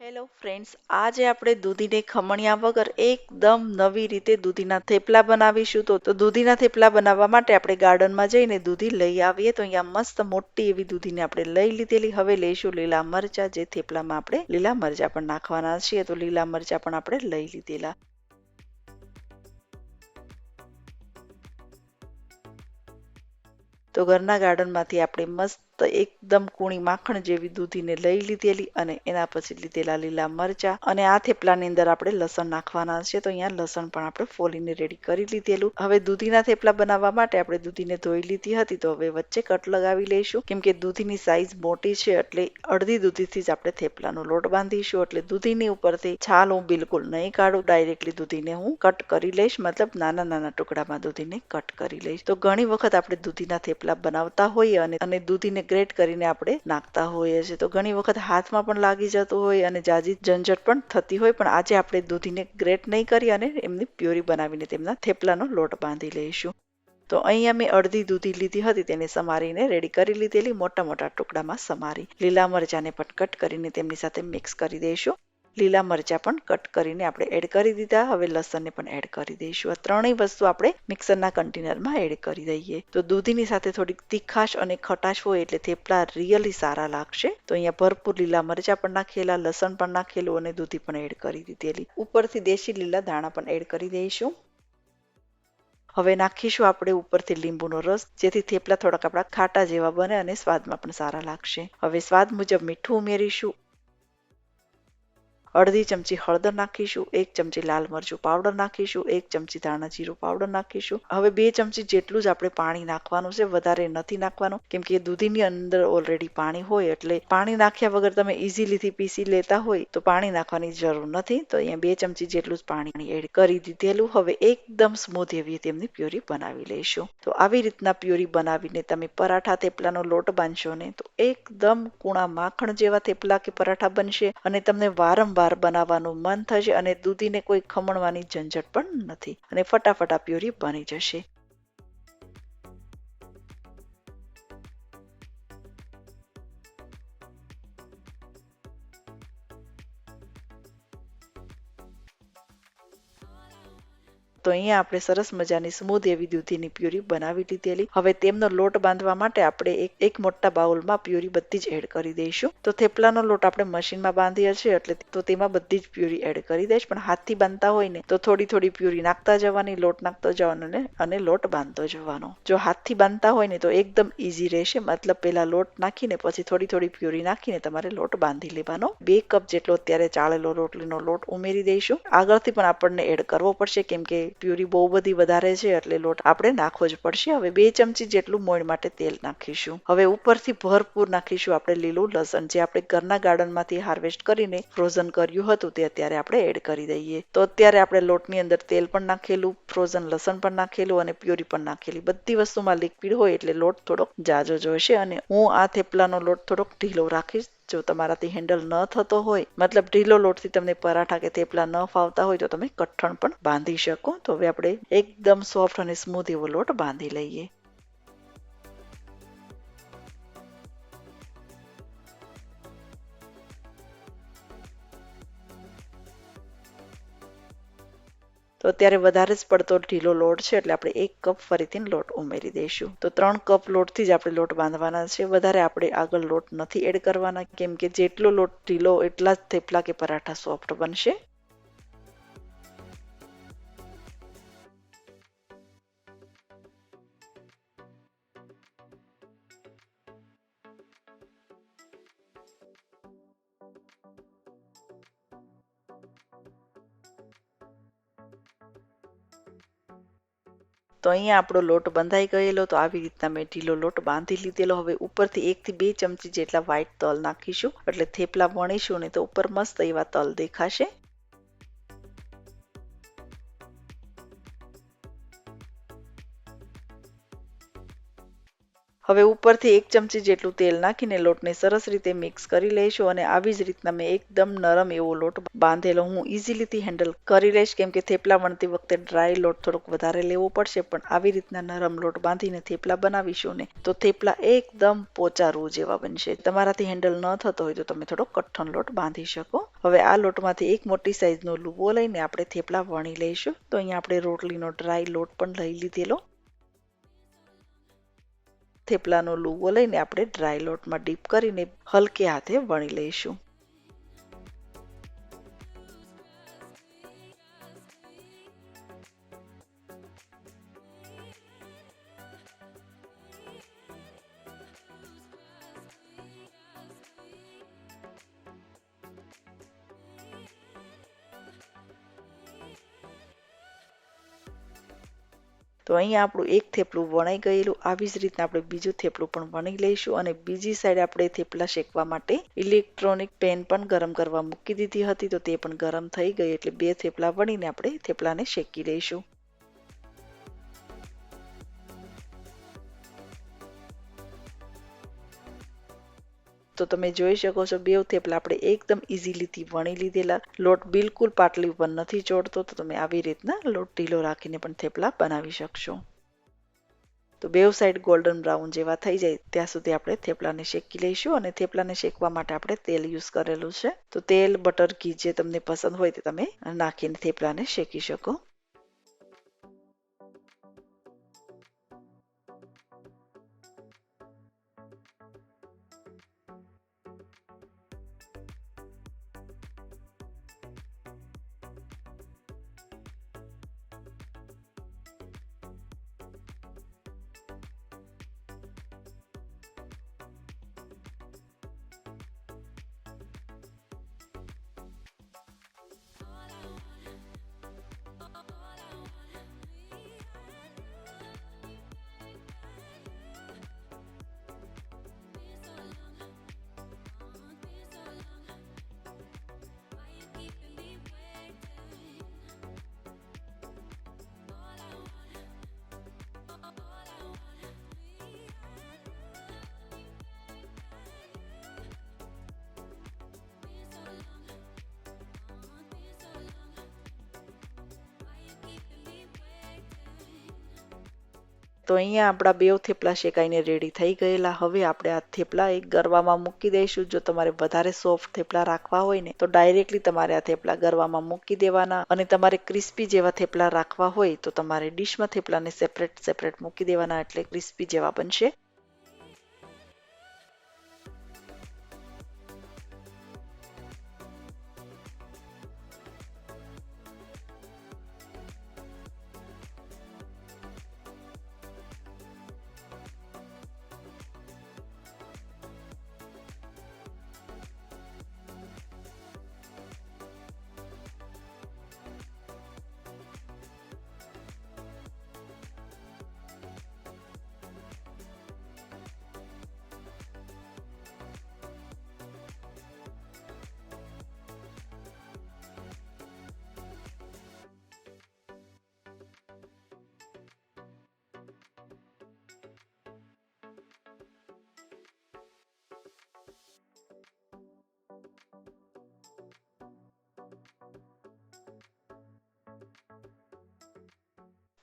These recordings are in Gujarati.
હેલો ફ્રેન્ડ્સ આજે આપણે દૂધીને ખમણ્યા વગર એકદમ નવી રીતે દૂધીના થેપલા બનાવીશું. તો તો દૂધીના થેપલા બનાવવા માટે આપણે ગાર્ડનમાં જઈને દૂધી લઈ આવીએ. તો અહીંયા મસ્ત મોટી એવી દૂધીને આપણે લઈ લીધેલી. હવે લઈશું લીલા મરચા, જે થેપલામાં આપણે લીલા મરચા પણ નાખવાના છીએ. તો લીલા મરચા પણ આપણે લઈ લીધેલા. તો ઘરના ગાર્ડનમાંથી આપણે મસ્ત એકદમ કૂણી માખણ જેવી દૂધીને લઈ લીધેલી અને એના પછી લીધેલા લીલા મરચા અને આ થેપલાની અંદર આપણે લસણ નાખવાના છે. તો અહીંયા લસણ પણ આપણે ફોલીને રેડી કરી લીધેલું. હવે દૂધીના થેપલા બનાવવા માટે આપણે દૂધીને ધોઈ લીધી હતી. તો હવે વચ્ચે કટ લગાવી લઈશું. કેમ કે દૂધીની સાઈઝ મોટી છે એટલે અડધી દૂધીથી જ આપણે થેપલાનો લોટ બાંધીશું. એટલે દૂધીની ઉપરથી છાલ હું બિલકુલ નહીં કાઢું. ડાયરેક્ટલી દૂધીને હું કટ કરી લઈશ. મતલબ નાના નાના ટુકડામાં દૂધીને કટ કરી લઈશ. તો ઘણી વખત આપણે દૂધીના થેપલા બનાવતા હોઈએ અને અને દૂધીને ગ્રેટ કરીને આપણે નાખતા હોઈએ છીએ. તો ઘણી વખત હાથમાં પણ લાગી જતું હોય અને જાજી ઝંઝટ પણ થતી હોય, પણ આજે આપણે દૂધીને ગ્રેટ નહીં કરી અને એમની પ્યોરી બનાવીને તેમના થેપલાનો લોટ બાંધી લઈશું. તો અહીંયા મેં અડધી દૂધી લીધી હતી, તેને સમારીને રેડી કરી લીધેલી, મોટા મોટા ટુકડામાં સમારી. લીલા મરચાને પણ કટ કરીને તેમની સાથે મિક્સ કરી દઈશું. લીલા મરચા પણ કટ કરીને આપણે એડ કરી દીધા. હવે લસણને પણ એડ કરી દઈશું. આ ત્રણેય વસ્તુ આપણે મિક્સરના કન્ટેનરમાં એડ કરી દઈએ. તો દૂધીની સાથે થોડીક તીખાશ અને ખટાશ હોય એટલે થેપલા રિયલી સારા લાગશે. તો અહીંયા ભરપૂર લીલા મરચા પણ નાખેલા, લસણ પણ નાખેલું અને દૂધી પણ એડ કરી દીધેલી. ઉપરથી દેશી લીલા દાણા પણ એડ કરી દઈશું. હવે નાખીશું આપણે ઉપરથી લીંબુનો રસ, જેથી થેપલા થોડાક આપણા ખાટા જેવા બને અને સ્વાદમાં પણ સારા લાગશે. હવે સ્વાદ મુજબ મીઠું ઉમેરીશું. અડધી ચમચી હળદર નાખીશું, એક ચમચી લાલ મરચું પાવડર નાખીશું, એક ચમચી ધાણા જીરું પાવડર નાખીશું. હવે બે ચમચી જેટલું જ આપણે પાણી નાખવાનું છે, વધારે નથી નાખવાનું, કેમ કે દૂધીની અંદર ઓલરેડી પાણી હોય એટલે પાણી નાખ્યા વગર તમે ઇઝીલીથી પીસી લેતા હોય તો પાણી નાખવાની જરૂર નથી. તો અહીંયા બે ચમચી જેટલું જ પાણી એડ કરી દીધેલું. હવે એકદમ સ્મૂથ એવી તેમની પ્યોરી બનાવી લઈશું. તો આવી રીતના પ્યોરી બનાવીને તમે પરાઠા થેપલાનો લોટ બાંધશો ને, તો એકદમ કૂણા માખણ જેવા થેપલા કે પરાઠા બનશે અને તમને વારંવાર વાર બનાવવાનું મન થશે અને દૂધીને કોઈ ખમણવાની ઝંઝટ પણ નથી. અને ફટાફટ આ પ્યોરી બની જશે. તો અહીંયા આપણે સરસ મજાની સ્મૂધ એવી દૂધીની પ્યુરી બનાવી લીધેલી. હવે તેમનો લોટ બાંધવા માટે આપણે એક એક મોટા બાઉલમાં પ્યુરી બધી જ એડ કરી દઈશું. તો થેપલાનો લોટ આપણે મશીનમાં બાંધીએ છીએ એટલે તો તેમાં બધી જ પ્યુરી એડ કરી દઈશ. પણ હાથથી બાંધતા હોય ને તો થોડી થોડી પ્યુરી નાખતા જવાની, લોટ નાખતો જવાનો ને, અને લોટ બાંધતો જવાનો. જો હાથથી બાંધતા હોય ને તો એકદમ ઈઝી રહેશે. મતલબ પેલા લોટ નાખીને પછી થોડી થોડી પ્યુરી નાખીને તમારે લોટ બાંધી લેવાનો. બે કપ જેટલો અત્યારે ચાળેલો રોટલીનો લોટ ઉમેરી દઈશું. આગળથી પણ આપણને એડ કરવો પડશે, કેમ કે પ્યુરી બહુ બધી વધારે છે એટલે લોટ આપણે નાખવો જ પડશે. હવે બે ચમચી જેટલું મોણ માટે તેલ નાખીશું. હવે ઉપરથી ભરપૂર નાખીશું આપણે લીલું લસણ જે આપણે ઘરના ગાર્ડનમાંથી હાર્વેસ્ટ કરીને ફ્રોઝન કર્યું હતું તે અત્યારે આપણે એડ કરી દઈએ. તો અત્યારે આપણે લોટની અંદર તેલ પણ નાખેલું, ફ્રોઝન લસણ પણ નાખેલું અને પ્યુરી પણ નાખેલી. બધી વસ્તુમાં લિક્વિડ હોય એટલે લોટ થોડોક જાજો જોઈશે અને હું આ થેપલાનો લોટ થોડોક ઢીલો રાખીશ જો તમારાથી હેન્ડલ ન થતો હોય, મતલબ ઢીલો લોટથી તમને પરાઠા કે થેપલા ન ફાવતા હોય તો તમે કઠણ પણ બાંધી શકો. તો હવે આપણે એકદમ સોફ્ટ અને સ્મૂથ એવો લોટ બાંધી લઈએ. તો અત્યારે વધારે જ પડતો ઢીલો લોટ છે, એટલે આપણે એક કપ ફરીથી લોટ ઉમેરી દઈશું. તો ત્રણ કપ લોટથી જ આપણે લોટ બાંધવાના છે. વધારે આપણે આગળ લોટ નથી એડ કરવાના, કેમ કે જેટલો લોટ ઢીલો, એટલા જ થેપલા કે પરાઠા સોફ્ટ બનશે. તો અહીંયા આપણો લોટ બંધાઈ ગયેલો, તો આવી રીતના મેં ઢીલો લોટ બાંધી લીધેલો. હવે ઉપરથી એકથી બે ચમચી જેટલા વ્હાઈટ તલ નાખીશું. એટલે થેપલા વણીશું ને તો ઉપર મસ્ત એવા તલ દેખાશે. હવે ઉપરથી એક ચમચી જેટલું તેલ નાખીને લોટને સરસ રીતે મિક્સ કરી લઈશું અને આવી જ રીતના મેં એકદમ નરમ એવો લોટ બાંધેલો. હું ઇઝીલીથી હેન્ડલ કરી લઈશ કેમ કે થેપલા વણતી વખતે ડ્રાય લોટ થોડોક વધારે લેવો પડશે, પણ આવી રીતના નરમ લોટ બાંધીને થેપલા બનાવીશું ને, તો થેપલા એકદમ પોચા રૂ જેવા બનશે. તમારાથી હેન્ડલ ન થતો હોય તો તમે થોડો કઠણ લોટ બાંધી શકો. હવે આ લોટમાંથી એક મોટી સાઇઝનો લુવો લઈને આપણે થેપલા વણી લઈશું. તો અહીંયા આપણે રોટલીનો ડ્રાય લોટ પણ લઈ લીધેલો. થેપલાનો લુવો લઈને આપણે ડ્રાય લોટમાં ડીપ કરીને હલકે હાથે વણી લઈશું. તો અહીંયા આપણું એક થેપલું વણાઈ ગયેલું, આવી જ રીતના આપણે બીજું થેપલું પણ વણી લઈશું અને બીજી સાઈડ આપણે થેપલા શેકવા માટે ઇલેક્ટ્રોનિક પેન પણ ગરમ કરવા મૂકી દીધી હતી, તો તે પણ ગરમ થઈ ગઈ એટલે બે થેપલા વણીને આપણે થેપલાને શેકી લઈશું. તો તમે જોઈ શકો છો, બે થેપલા આપણે એકદમ ઇઝીલીથી વણી લીધેલા. લોટ બિલકુલ પાટલી ઉપર નથી ચોડતો, તો તમે આવી રીતના લોટ ઢીલો રાખીને પણ થેપલા બનાવી શકશો. તો બેવ સાઈડ ગોલ્ડન બ્રાઉન જેવા થઈ જાય, ત્યાં સુધી આપણે થેપલાને શેકી લઈશું અને થેપલાને શેકવા માટે આપણે તેલ યુઝ કરેલું છે. તો તેલ, બટર, ઘી જે તમને પસંદ હોય તે તમે નાખીને થેપલાને શેકી શકો. તો અહીંયા આપણા બેવ થેપલા શેકાઈને રેડી થઈ ગયેલા. હવે આપણે આ થેપલા એક ગરવામાં મૂકી દઈશું. જો તમારે વધારે સોફ્ટ થેપલા રાખવા હોય ને, તો ડાયરેક્ટલી તમારે આ થેપલા ગરવામાં મૂકી દેવાના. અને તમારે ક્રિસ્પી જેવા થેપલા રાખવા હોય, તો તમારે ડીશમાં થેપલાને સેપરેટ સેપરેટ મૂકી દેવાના. એટલે ક્રિસ્પી જેવા બનશે.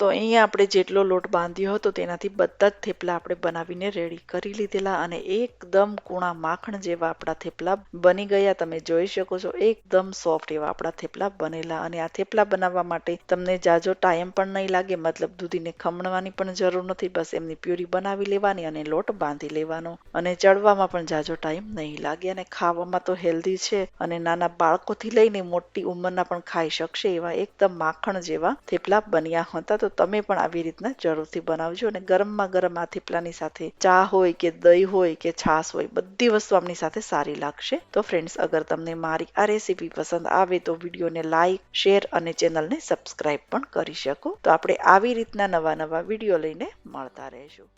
તો અહીંયા આપણે જેટલો લોટ બાંધ્યો હતો તેનાથી બધા જ થેપલા આપણે બનાવીને રેડી કરી લીધેલા અને એકદમ કૂણા માખણ જેવા આપણા થેપલા બની ગયા. તમે જોઈ શકો છો, એકદમ સોફ્ટ એવા આપણા થેપલા બનેલા અને આ થેપલા બનાવવા માટે તમને જાજો ટાઈમ પણ નહીં લાગે, મતલબ દૂધીને ખમણવાની પણ જરૂર નથી, બસ એમની પ્યુરી બનાવી લેવાની અને લોટ બાંધી લેવાનો. અને ચડવામાં પણ જાજો ટાઈમ નહીં લાગે અને ખાવામાં તો હેલ્ધી છે અને નાના બાળકોથી લઈને મોટી ઉંમરના પણ ખાઈ શકશે એવા એકદમ માખણ જેવા થેપલા બન્યા હતા. તો તમે પણ આવી રીતના જરૂરથી બનાવજો અને ગરમમાં ગરમ આ થેપલાની સાથે ચા હોય કે દહીં હોય કે છાશ હોય, બધી વસ્તુ આપની સાથે સારી લાગશે. તો ફ્રેન્ડ્સ અગર તમને મારી આ રેસીપી પસંદ આવે તો વિડીયોને લાઈક શેર અને ચેનલને સબસ્ક્રાઈબ પણ કરી શકો. તો આપણે આવી રીતના નવા નવા વીડિયો લઈને મળતા રહેશું.